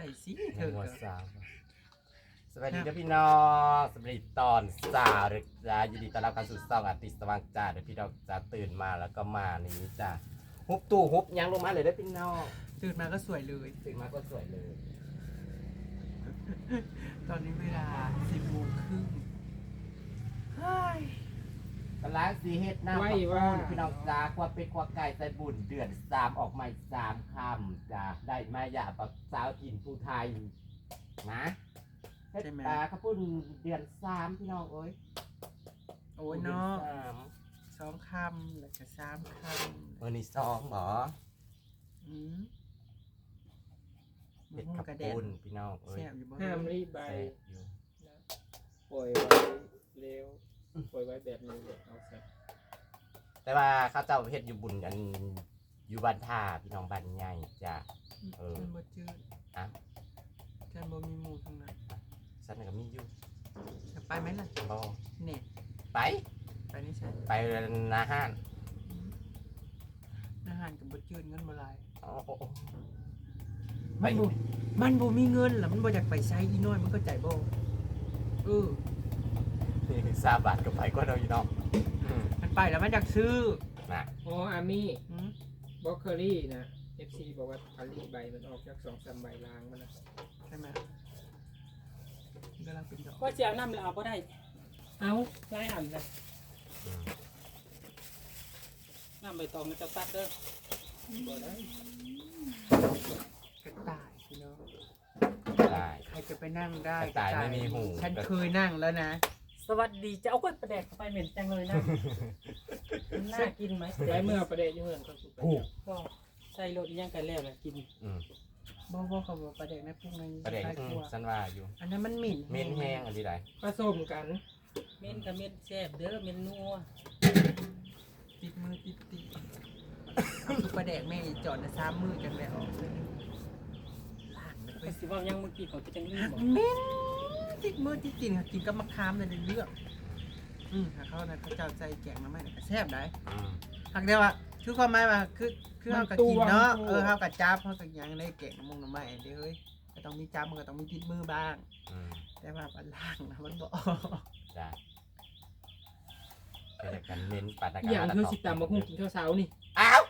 ส่สิเธเธออหัวก็สาวสวัสดีนะพี่น้องสวัสดีตอนสาวเด็กจ้ายินดีต้อนรับเข้าสู่ซองอาร์ติสต์สว่างจ้าเดี๋ยวพี่น้องจะตื่นมาแล้วก็มานี้จ้าฮุบตู้ฮุบยังลงมาเลยได้อพี่น้องตื่นมาก็สวยเลยตื่นมาก็สวยเลย ตอนนี้เวลาสิบโมงครึ่งเฮ้ย กำลังสีเฮ็ดหน้าไว้ขอบว่าคุณพี่น้องจ้าควาเป็ดควาไก่ใส่บุญเดือนสามออกมาสามคำจ้าได้มาอย่าปักสาวกินผู้ไทยนะเฮ็ดปลาข้าวปุ้นเดือนสามพี่น้องเอ้ยโอ้ยเนาะดืสามสองคำแล้วก็สามคเออนี่สองเหรอำอืมเห็ดมะม่วขังบกระเด็ปุ้นนพี่น้องเอ้ยแซ่บอยู่บ่ห้ามรีบใบแซ่บอยู่นะปล่อยไว้เร็ว ปล่อยไว้แบบนี้เลยเอาใส่แต่ว่าข้าเจ้าเฮ็ดอยู่บุญกันอยู่บ้านท่าพี่น้องบ้านใหญ่จ้ะ เออฉันบ่จืดอะฉันบ่มีหมูทั้งนั้นฉันก็มีอยู่จะไปไหมล่ะบ่เนี่ยไป ไปนี่ใช่ไปนาห้านอาหารกับบ่จืดเงินบ่หลาย โอ้โห ไป มันบ่มันบ่มีเงินล่ะมันบ่อยากไปใช้อีน้อยมันก็ใจบ่เออ นี่ซาบาทกับไปก็เราอยู่เนาะอืมมันไปแล้วมันอยากซื้อนะอ๋ออามี่อืมบล็อกเคอรี่นะ FC บอกว่าอารีใบมันออกจากสองสามใบล้างมันนะใช่ไหมมันกำลังเป็นดอกว่าจะเอาน้ำแล้วเอาก็ได้เอาไล่อันนะอืมน้ำใบตองมันจะตัดเด้อบ่ได้กระต่ายพี่น้องได้ ใครจะไปนั่งได้กระต่ายไม่มีหู ฉันเคยนั่งแล้วนะ สวัสดีจะเอากล้วยประแดกเข้าไปเหม็นจังเลยนะ มันน่ากินไหมไว้เมื่อประเดี๋ยวอยู่เฮือนก็สุกไปผูกก็ใส่รถอีหยังกันแล้วแหละกินอืมบ่บ่เขาบอกประเด็กในพวกในประเด็นใต้อืคมรัวฉันว่าอยู่อันนั้นมันหมิ่นเม่นแห้งอันที่ใดผสมกันเหม็นกับเหม็นแซ่บเด้อเหม็นนัวติดมือติดตีคือประเด็กแม่อีจอดนะซ้ำมือกันแล้วล่างเลยไปสิว่ายังเมื่อกี้เขาจะจังรีบบอกเหม็น ติดมือติดตีนค่ะกินกับมะขามเลยเลือกอืมถ้าเขานะเขาเจ้าใจแกงมาไม่ก็แซ่บได้อืมหักเดียวอะคือความหมายว่าคือคือเฮากับกินเนาะเออเฮากับจับเฮากับยังได้แกงน้ำมงน้ำไม้เด้เฮ้ยก็ต้องมีจับมันก็ต้องมีติดมือบ้าง อืมแต่ว่าบันล่างนะมันบ่ได้เป็นกันเม่นปาดอย่างเธอสิตามมาคงกินข้าวเช้านี่ อ้าว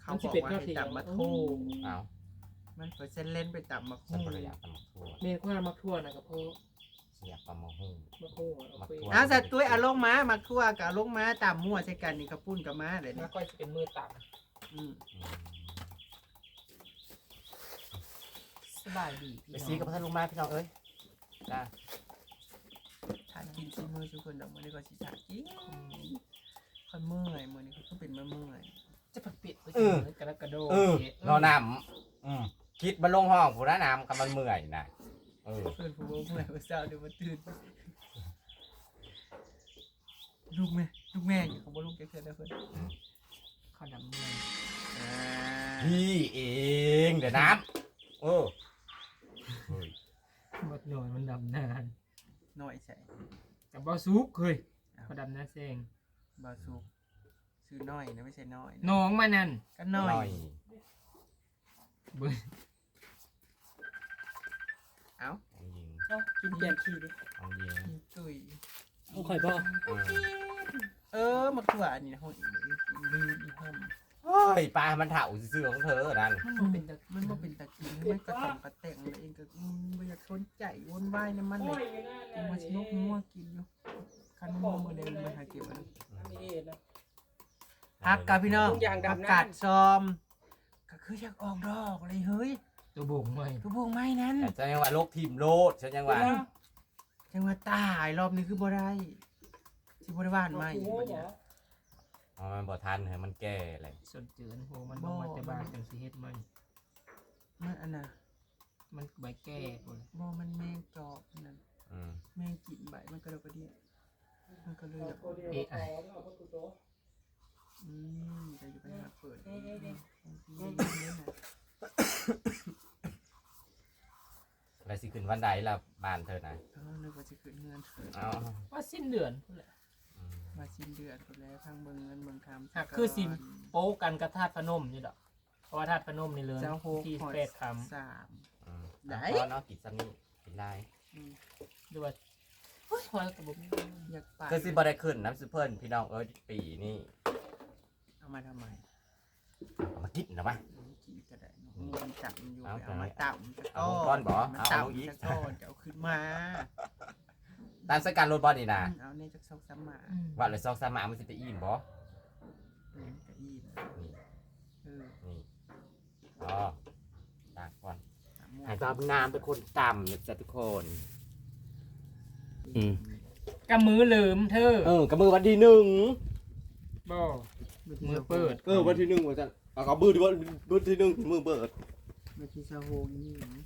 เขามันสิบอกเป็นว่าข้าวให้เทียมจับมาโทอ้าว มันเปอร์เซ็นต์เล่นไปจับมาฉันคู่บริยากตำบักทั่วเมนข้าวมักทั่วนะกับพ่อฉันอยากตำมะฮุ่งมะคู่เอาไปอ้าวสัตว์ตุ้ยเอาลงมามาคั่วกับเอาลงมาตามมั่วใช่กันนี่กระปุ้นกับมาเลยแล้นี่วก็จะเป็นมือตักอืมอืมสบายดีไปซีกับพัทลุงมาพี่น้องเอ้ยจ้าทานกินซีมือทุกคนดอกมื้อนี้ก็สิทานกินค่อยเมื่อยมื้อนี้ก็เป็นมาเมื่อยจะผักปิดไปกินกระกระโดดเออนอนน้ำอืม คิดมาลงห้องผู้น้าน้ำกับมันเมื่อยนะเออเพื่อนผู้บ่เมื่อยว่าเช้าเดี๋ยวมาตื่นลูกแม่ลูกแม่อยู่ของบ่ลูกแกเทื่อเด้อเพิ่นข้าวดำเมืองอ่าพี่เองเดี๋ยวน้ำเออเฮ้ยบดหน่อยมันดำนานน้อยใช่กับบอซุกเคยข้าวดำนาแซงบาสุกซื้อน้อยนะไม่ใช่น้อยนะน้องมานั่นก็น้อย เบิ่ง เอ้า เอายิง เอ้า กินแกงขี้ดิเอายิงตุยเอาข่อยบ่อืมเออมาถั่วอันนี้นะห้องลืมอีห้อมเฮ้ยปลา มันเถาซื่อๆของเธอนั่นมันบ่เป็นตะมันบ่เป็นตะกินมันกระต่องกระแต่งเลยเองก็อืมบ่อยากสนใจวนวายน้ำมันเลยกินมาสนุกงัวกินอยู่คันงัวมือเดินมาหาเก็บอันนี้ไม่เอ็ดนะพักกับพี่น้องทุกอย่างผักดำน้ำกาดซอม ก็คืออยากออกดอกเลยเฮ้ย ตัวบ่งใหม่ตัวพวงไม้นั้นแต่ฉันยังว่าโลกทีมโลดฉันยังว่าจังว่าตายรอบนี้คือบ่ได้สิบ่ได้บ้านใหม่โอ้โหบัดหมเนี้อยอ๋อมันบ่ทันเหรอมันแก่อะไรสนเจือนโหมันบ่มาแต่บ้านจังสิเฮ็ดใหม่มันอันน่ะมันใบแก้พุ่นบ่มันแมงจอกนั่นอืมแมงกินใบมันก็เลยกระเดียมันก็เลยแบบเอะไออืมจะอยู่ไปหาเปิดเอ๊ะเอ๊ะเอ๊ะอืมนี่นะแล้วสิขึ้นวันใดล่ะบ้านเธอนะเออนึกว่าจะขึ้นเงินเอ้าว่าสิ้นเดือนพุ่นแหละ อืมมาสิ้นเดือนคนแล้วทางเมืองเงินเมืองคำหากคือสิ โป๊กันกระทาดพนมนี่ดอกราะว่าธาตุพนมนี่เลยเจ้าโฮที่คอยแปดคสาม อืมไหนพอเนาะกินซ้ำนี่กินได้ำด้วยเฮ้ยพอแล้วกับผมอยากไปคือสิบ่ได้ขึ้นน้ำซุปเพิ่นพี่น้องเอ้ยปีนี่เอามาทำไมเอามากินนะวะ จับมันอยู่เอาเอามาต่ำจะเอาก้อนบ่มันเอาต่เอาอีกำจะก้อนจะเอาขึ้นมาตามสการรถบอลนี่นะเอาเนี่ยจากซอกซ้ำมาว่าเลยซอกสามหมามันสิไปอิ่มบ่เออกับอีนนี่เออนี่อ๋อตากก่อนสามโมงหายตามน้ำเป็นคนต่ำนะจ๊ะทุกคน อืม กำมือลืมเธอเออกับมือวันที่หนึ่งบ่มือเปิด เออวันที่หนึ่งว่าจะเอากับมือที่วันวันที่หนึ่งมือเบิดเมื่อที่ซาโฮนี่นะ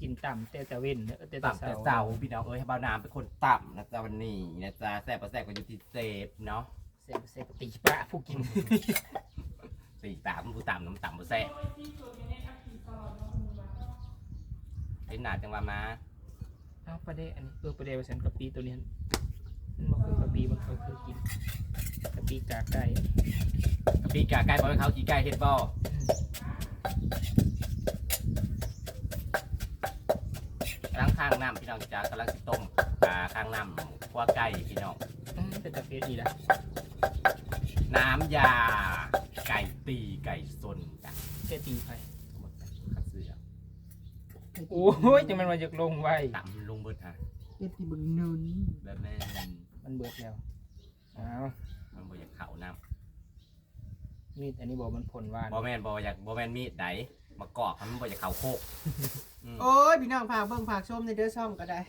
กินต่ำแต่แต่เว้นเด้อแต่แต่ต่ำเสาแต่เจ้าพี่น้องเอ้ยให้เบาน้ำเป็นคนต่ำนะจ๊ะวันนี้นะจ๊ะแซ่บปะแซ่บก็อยู่ที่เซฟเนาะเสพเสพตีปะผู้กินสี่ต่ำผู้ต่ำน้ำต่ำผู้แซ่บเป็นหนาจังหวะมา เอาประเดะอันนี้เออประเดะว่าฉันกะปีตัวนี้มันบอกคือกะ ปีมันเคยเคยกินกะปีกากไก่กับพี่กาไก่บอกให้เขากี่ไก่เฮ็ดบ่ล้างข้างน้ำพี่น้องจ้ากำลังสิต้มปลาข้างน้ำคั่วไก่พี่น้องอืมเป็นตะเฟียดีละน้ำยา ไก่ตีไก่ซนจ้ะเฟียตีไปหมดแล้วขัดเสื้อโอ้ยจะมันมาจากลงไว้ต่ำลงเบิดฮะเอ็ดที่บึงนุ่น เบิดแล้วอ้าวมันบ่อยากเข่าน้มีดอันนี้บอกมันผลว่านำบ่แม่นบ่อยากบ่แม่นมีดไดมากอกมันบ่อยากเข่าโคกอืมโอ้ยพี่น้องฝากเบิ่งฝากชมในเด้อช่องก็ได้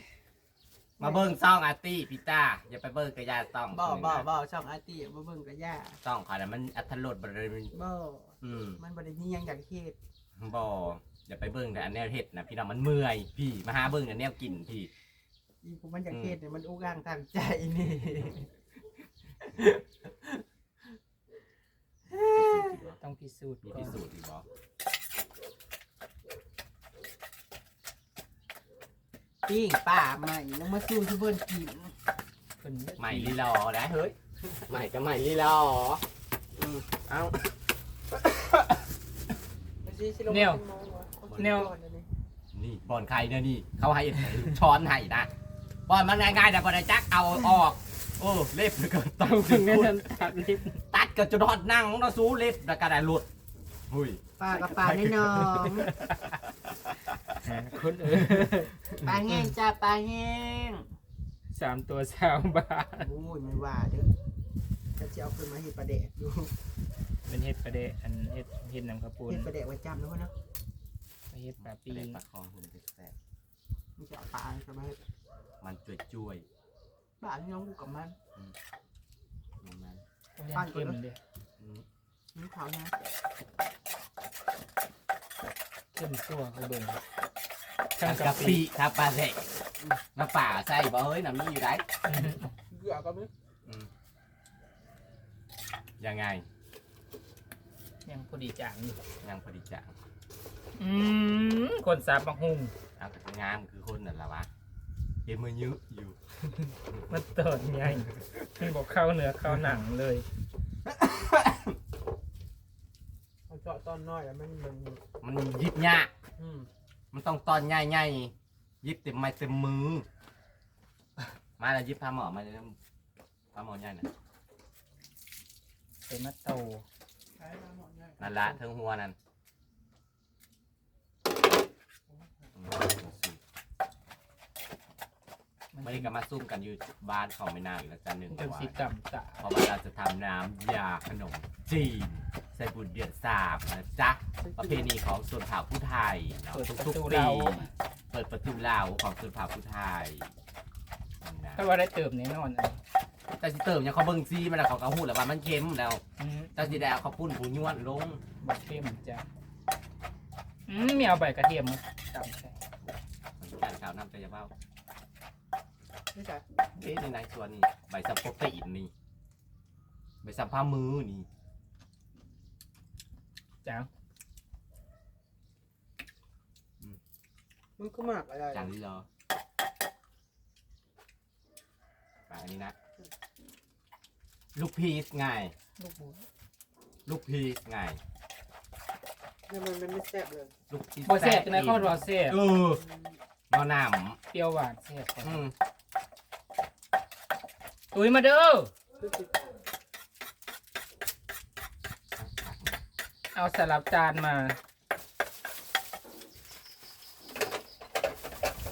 มาเบิ่งซ่องอาร์ตี้พี่ต้าอย่าไปเบิ่งกระยาซ่องบ่บ่นะบ่ช่องอาร์ตี้บ่เบิ่งก็ย่าซ่องเขาน่ะมันอัตลดบ่ได้มันบ่อืมมันบ่ได้มีหยังอยากเฮ็ดบ่อย่าไปเบิ่งแต่อันแนวเฮ็ดนะพี่น้องมันเมื่อยพี่มาหาเบิ่งแต่แนวกินพี่ อีผมมันอยากเฮ็ดเนี่ยมันอุกอ่างทางใจนี่ต้องพิสูจน์มีก่อพินสูจน์อีกบ่ปิ้งป้าใหม่ยังมาสู้ที่เบิ่นกินเพิ่นใหม่ลีลอนะเฮ้ยใหม่ก็ใหม่ลีลออืมเอ้า แนว แนว นี่บอนไข่เนี่ยนี่ เขาให้ช้อนให้นะ บอนมันง่ายๆแต่บอนไอ้จักเอาออก โอ้เล็บแล้วก็ตัดถึงแม้จะตัดลิฟต์ตัดก็จะนอดนั่งเนาะสู้เล็บแล้วก็ได้หลุดหุยปลากับปลาในน้องหาคนเออปลาแห้งจ้าปลาแห้งสามตัวสามบาทโอ้ยไม่ว่าเด้อจะจะเอาขึ้นมาเฮ็ดปลาแดกดูเป็นเห็ดประเดะอันเห็ดเห็ดน้ำข้าวปุ้นเฮ็ดปลาแดกไว้จำแล้วเนาะเห็ดปลาปีเล็บงปลาคอหุ่นแซ่บมันจะเอาปลาจะมา เฮ็ดๆมันจุยปลาที่น้องกูกับมันๆมันมันย่างเค็มเด้อืมนี่เขานะเค็มตัวเขาเบิ่งทางกะปิครับปลาเสกน้ำป่าใส่บ่เฮ้ยน้ำมีอยู่ได้เกลือก็มียังไง ยังพอดีจางอยู่ยังพอดีจังอืมคนสาบมังหุงเอาแต่งามคือคนนั่นแหละวะ เห็นมือยืดอยู่มันเติร์ดไงไม่บอกเข้าเนื้อเข้าหนังเลยเขาเจาะตอนน้อยแล้วมันมันมันยิบยากอืมมันต้องตอนใหญ่ๆยิบเต็มไม้เต็มมือ มาแล้วยิบพาหมอมาเลยพาหมอใหญ่น่ะเป็นมัตโตนั่นละเทิงหัวนั่นอืมไม่ได้ก็มาซุ่มกันอยู่บ้านของไม่นานอีกแล้วจันหนึ่งจนวันสีกรรมตะเพราะว่าเราจะทำน้ำยาขนมจีนใส่บุญเดือนสามนะจ๊ะ ประเพณีของส่วนเผ่าผู้ไทยเนาะเปิดประทุกตูๆปีเราเปิดประตูเหล่าของส่วนเผ่าผู้ไทยนะถ้าว่าได้เติมแน่นอนอันนี้แต่สิเติมยังเขาเบิ่งซีมันแล้วเขาก็หูแล้วว่ามันเค็มแล้วอืมเจ้าสิได้เอาข้าวปุ้นผู้ย้วนลงบักเค็มจ้ะอืมมีเอาใบกระเทียมมาตำใส่มันการข่าวน้ำใจยาเบ้า นี่จ้ะเอ๊ะในในส่วนนี้ใบสับโปรตีนนี่ใบสับผ้ามือนี่จ้างมันก็มากอะไรจานนี้เหรอไปอันนี้นะ ลูกพีชไงลูกหมูลูกพีชไงเนี่ยมันมันไม่แซ่บเลยลูกพีชบ่แซ่บจังได๋เขาบ่แซ่บเออมอน้เปรี้ยวหวานแซ่บำอืม ตุ้ยมาเด้อเอาสลับจานมา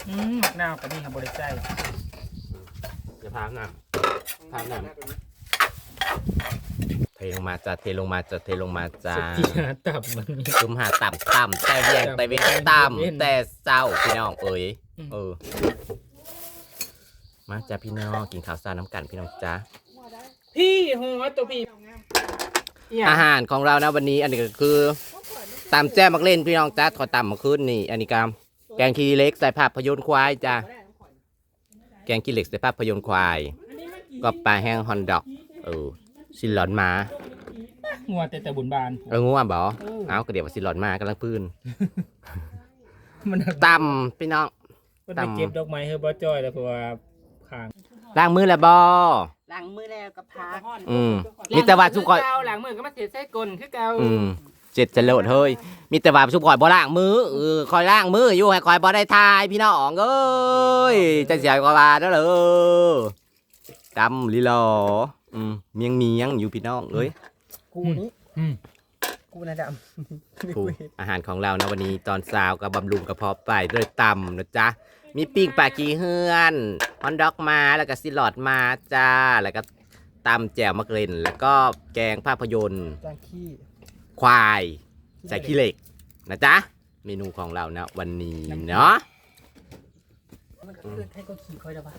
อืมมะนาวกับนี่ครับบ่ได้ใส่จะพามน้ำพามน้ำเทลงมาจ้ะเทลงมาจ้ะเทลงมาจ้าสุกี้หาตับมันมีซุมหาต่ำต่ำแต่เวียงแต่เวียงต่ำแต่เศร้าพี่น้องเอ้ยอืมเออ มาจ้ะพี่น้องกินข้าวซาน้ำกันพี่น้องจ้าพี่หัวตัวพี่เนี่ยอาหารของเรานะวันนี้อันนี้ก็คือตำแจ้มักเล่นพี่น้องจ้าขอตำมาขึ้นนี่อันนี้ก็แกงขี้เล็กใส่ภาพยนตร์ควายจ้าแกงขี้เหล็กใส่ภาพยนตร์ควายก็ปลาแห้งฮอนดอกเออสินหลอนหมางัวแต่แต่บุญบานเอองัวบ่เออเอาก็เดี๋ยวว่าสินหลอนหมากำลังพื้นมันตำพี่น้องมันไปเก็บดอกไม้เฮอบ่จอยแล้วเพราะว่าขางล้างมือแล้วบ่ล้างมือแล้วกับพักอืม มีแต่ว่าทุกคนเก่าหลังมือก็มาเสียใส่กลคือเก่าอืมเจ็ดจะโลดเฮ้ยมีแต่ว่าสุกคอยบ่ล้างมือเออคอยล้างมืออยู่ให้คอยบ่ได้ทายพี่น้องเอ้ยจะเสียกว่าบาทแล้วเหรอกำลีลออืมเมียงเมียงอยู่พี่น้องเอ้ย กูนี้อืม กูนะดำถูกอาหารของเรานะวันนี้ตอนเช้าก็บำรุงกระเพาะไปด้วยตำนะจ๊ะ มีปิ้งปลากีเฮือนฮอนดอกมาแล้วก็ซิลอดมาจ้า แล้วก็ตำแจ่วมะเกร็นแล้วก็แกงภาพยนตร์ จางขี้ควายใส่ขี้เหล็กนะจ๊ะ เมนูของเรานะวันนี้เนาะมันก็คือให้ก็ขี่คอยได้ปะ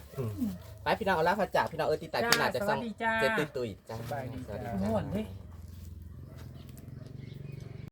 ไปพี่น้องเอาละพระจากพี่น้องเออติดตายพี่นาจะสซ่วัองสดีจ้าเจ็ดตุยตุยจ้าสบายดีจ้าสวัสดีม่วนจ้าเฮ้ย